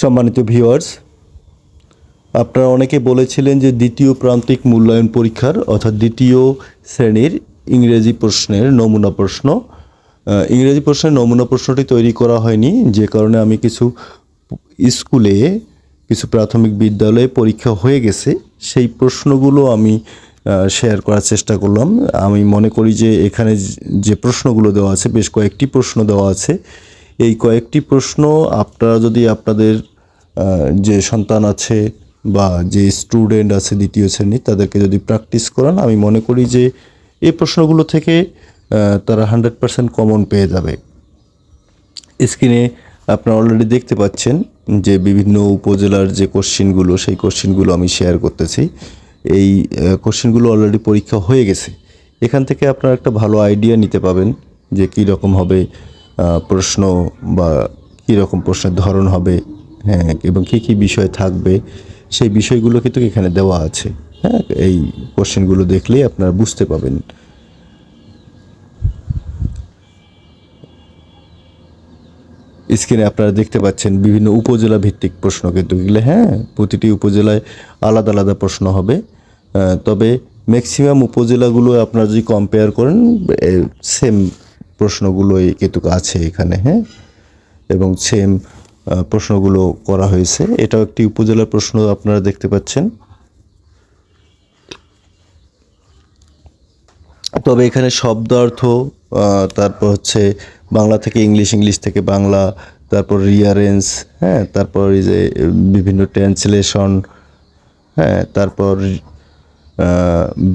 সম্মানিত ভিউয়ার্স আপনারা অনেকে বলেছিলেন যে দ্বিতীয় প্রান্তিক মূল্যায়ন পরীক্ষার, অর্থাৎ দ্বিতীয় শ্রেণির ইংরেজি প্রশ্নের নমুনা প্রশ্ন। ইংরেজি প্রশ্নের নমুনা প্রশ্নটি তৈরি করা হয়নি, যে কারণে আমি কিছু স্কুলে, কিছু প্রাথমিক বিদ্যালয়ে পরীক্ষা হয়ে গেছে। সেই প্রশ্নগুলো আমি শেয়ার করার চেষ্টা করলাম। আমি মনে করি যে এখানে যে প্রশ্নগুলো দেওয়া আছে, বেশ কয়েকটি প্রশ্ন দেওয়া আছে। এই কয়েকটি প্রশ্ন আপনারা যদি আপনাদের যে সন্তান আছে বা যে স্টুডেন্ট আছে দ্বিতীয় শ্রেণি, তাদেরকে যদি প্র্যাকটিস করান, আমি মনে করি যে এই প্রশ্নগুলো থেকে তারা হান্ড্রেড পার্সেন্ট কমন পেয়ে যাবে। স্ক্রিনে আপনারা অলরেডি দেখতে পাচ্ছেন যে বিভিন্ন উপজেলার যে কোশ্চিনগুলো সেই কোশ্চিনগুলো আমি শেয়ার করতেছি। এই কোশ্চিনগুলো অলরেডি পরীক্ষা হয়ে গেছে। এখান থেকে আপনারা একটা ভালো আইডিয়া নিতে পাবেন যে কী রকম হবে প্রশ্ন বা কী রকম প্রশ্নের ধরন হবে হ্যাঁ এবং কী কী বিষয় থাকবে, সেই বিষয়গুলো কিন্তু এখানে দেওয়া আছে হ্যাঁ এই কোশ্চেনগুলো দেখলেই আপনারা বুঝতে পাবেন। স্ক্রিনে আপনারা দেখতে পাচ্ছেন বিভিন্ন উপজেলা ভিত্তিক প্রশ্ন কিন্তু এগুলো হ্যাঁ প্রতিটি উপজেলায় আলাদা আলাদা প্রশ্ন হবে। তবে ম্যাক্সিমাম উপজেলাগুলো আপনারা যদি কম্পেয়ার করেন সেম প্রশ্নগুলোই কিন্তু আছে এখানে হ্যাঁ? এবং সেম প্রশ্নগুলো করা হয়েছে। এটাও একটি উপজেলার প্রশ্ন আপনারা দেখতে পাচ্ছেন। তবে এখানে শব্দার্থ তারপর হচ্ছে বাংলা থেকে ইংলিশ ইংলিশ থেকে বাংলা, তারপর রিয়ারেন্স হ্যাঁ? তারপর এই যে, বিভিন্ন ট্রান্সলেশন হ্যাঁ? তারপর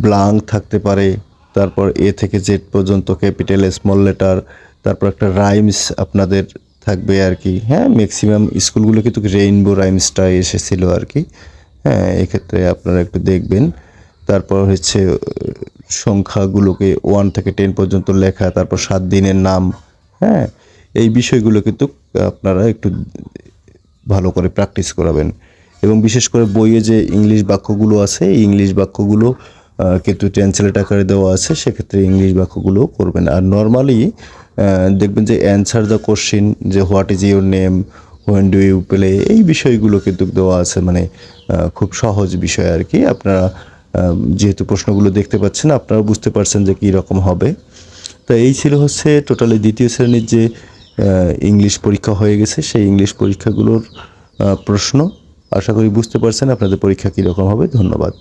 ব্লাঙ্ক থাকতে পারে। তারপর এ থেকে জেড পর্যন্ত ক্যাপিটাল স্মল লেটার তারপর একটা রাইমস আপনাদের থাকবে আর কি। হ্যাঁ ম্যাক্সিমাম স্কুলগুলো কিন্তু রেইনবো রাইমসটা এসেছিল আর কি। হ্যাঁ এক্ষেত্রে আপনারা একটু দেখবেন। তারপর হচ্ছে সংখ্যাগুলোকে ওয়ান থেকে টেন পর্যন্ত লেখা, তারপর সাত দিনের নাম। হ্যাঁ এই বিষয়গুলো কিন্তু আপনারা একটু ভালো করে প্র্যাকটিস করাবেন। এবং বিশেষ করে বইয়ে যে ইংলিশ বাক্যগুলো আছে, এই ইংলিশ বাক্যগুলো কিন্তু ট্রান্সলেট আকারে দেওয়া আছে, সেক্ষেত্রে ইংলিশ বাক্যগুলো করবেন। আর নর্মালি দেখবেন যে অ্যান্সার দ্য কোশ্চিন যে what is your name when do you play এই বিষয়গুলো কিন্তু দেওয়া আছে। মানে খুব সহজ বিষয় আর কি। আপনারা যেহেতু প্রশ্নগুলো দেখতে পাচ্ছেন, আপনারা বুঝতে পারছেন যে কী রকম হবে। তো এই ছিল হচ্ছে টোটালি দ্বিতীয় শ্রেণির যে ইংলিশ পরীক্ষা হয়ে গেছে, সেই ইংলিশ পরীক্ষাগুলোর প্রশ্ন। আশা করি বুঝতে পারছেন, আপনাদের পরীক্ষা কীরকম হবে। ধন্যবাদ।